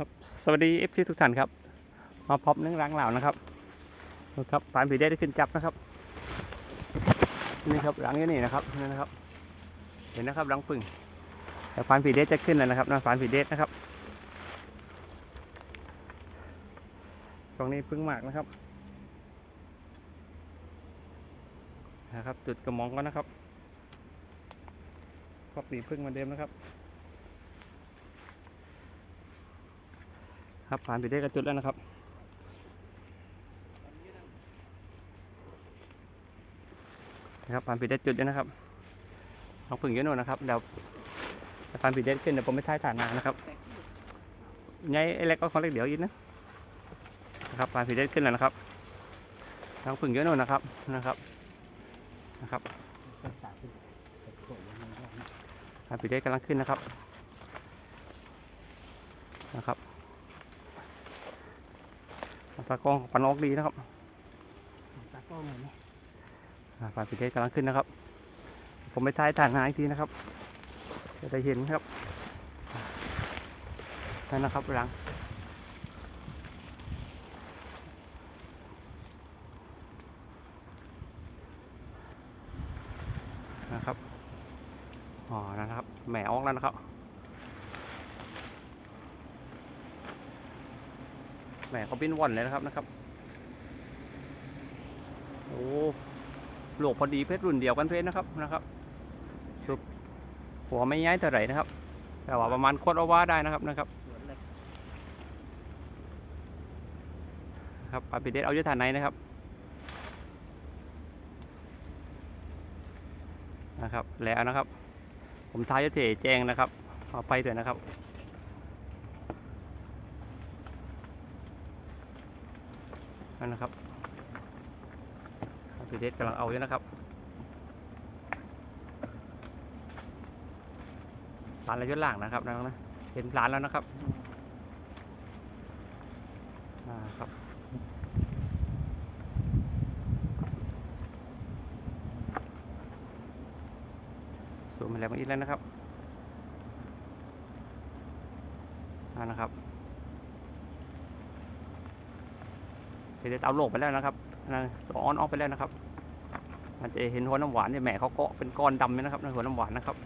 ครับสวัสดีเอฟซีทุกท่านครับ มาพบนึ่งรังเหล่านะครับดูครับปานผีได้ได้ขึ้นจับนะครับ นี่ครับรังอยู่นี่นะครับนี่นะครับ เห็นนะครับรังปึ่งแต่ปานผีเดชจะขึ้นแล้วนะครับนะปานผีเดชนะครับตรงนี้พึ่งมากนะครับนะครับ จุดกระมองก็นะครับก็ปีพึ่งเหมาเดิมนะครับ ครับผ่านไปได้กระจุดแล้วนะครับนะครับผ่านปิดได้จุดแล้วนะครับลองพึ่งเยอะหน่อยนะครับเดี๋ยวถ้าผ่านปิดได้ขึ้นเดี๋ยวผมไม่ท้ายฐานนานะครับไงไอ้เล็กก็ของเล็กเดี๋ยวอีกนะนะครับผ่านปิดได้ขึ้นแล้วนะครับลองพึ่งเยอะหน่อยนะครับนะครับนะครับผ่านปิดได้กำลังขึ้นนะครับ ตากล้องปันออกดีนะครับตากล้องหน่อยไหมอ่าฝ่ายปิดเทศกำลังขึ้นนะครับ ผมไปท้ายฐานหาอีกทีนะครับจะได้เห็นครับนั่นนะครับหลังนะครับ อ๋อ นะครับ แหมออกแล้วนะครับ หมเขาบินว่อนเลยนะครับนะครับโอ้หลวกพอดีเพชรรุ่นเดียวกันเพชรนะครับนะครับสุดหัวไม่ย้ายเท่าไหร่นะครับ แต่ว่าประมาณโคตรเอาว่าได้นะครับนะครับครับปาปิเดตเอายุทธานไหนนะครับนะครับแล้วนะครับ ผมท้ายยเถแจ้งนะครับเอาไปเถอะนะครับ นั่นนะครับปาปิเดตกำลังเอาอยู่นะครับร้านระยศล่างนะครับนะนะเห็นร้านแล้วนะครับครับสูงมาแล้วมาอีกแล้วนะครับอ่านะครับเดี๋ยว จะเอาโลกไปแล้วนะครับนะตัวอ้อนออกไปแล้วนะครับมันจะเห็นหัวน้ำหวานเนี่ยแหม่เขาเกาะเป็นก้อนดำเลยนะครับในหัวน้ำหวานนะครับ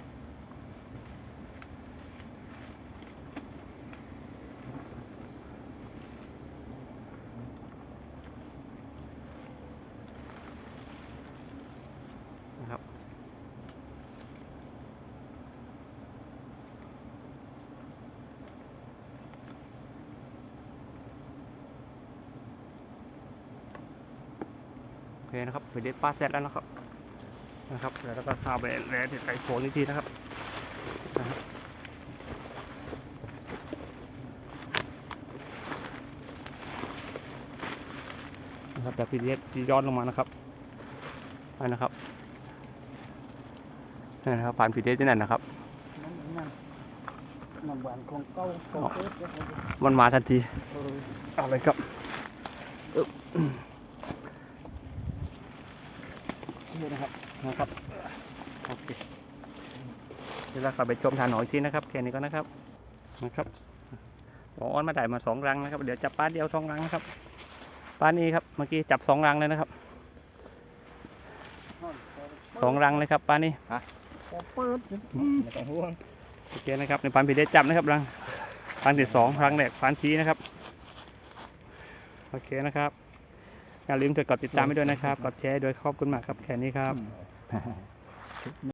นะครับ เคนะครับไปเด็ดปลาเสร็จแล้วนะครับนะครับแล้วก็ข้าวไปแล้วใส่โขนอีกทีนะครับนะครับนะครับแต่พีเด็ดย้อนลงมานะครับไปนะครับนี่นะครับผ่านพีเดสที่นั่นนะครับนั่นหวานของเก้าของเฟสนะครับมันมาทันทีออเอาเลยครับ อึ๊บนี่นะครับนะครับโอเคเดี๋ยวเรากลับไปชมทานหอยอีกทีนะครับแค่นี้ก็นะครับนะครับหมออ้อนมาได้มาสองรังนะครับ เดี๋ยวจับปลาเดียวสองรังนะครับปลานี้ครับเมื่อกี้จับสองรังเลยนะครับสองรังเลยครับปลานี้พอเปิดไม่ต้องห่วงโอเคนะครับในปลาผีได้จับนะครับรังปลาที่สองรังแรกปลาชี้นะครับโอเคนะครับ อย่าลืมกดติดตามไปด้วยนะครับ กดแชร์ด้วยขอบคุณมากครับแค่นี้ครับ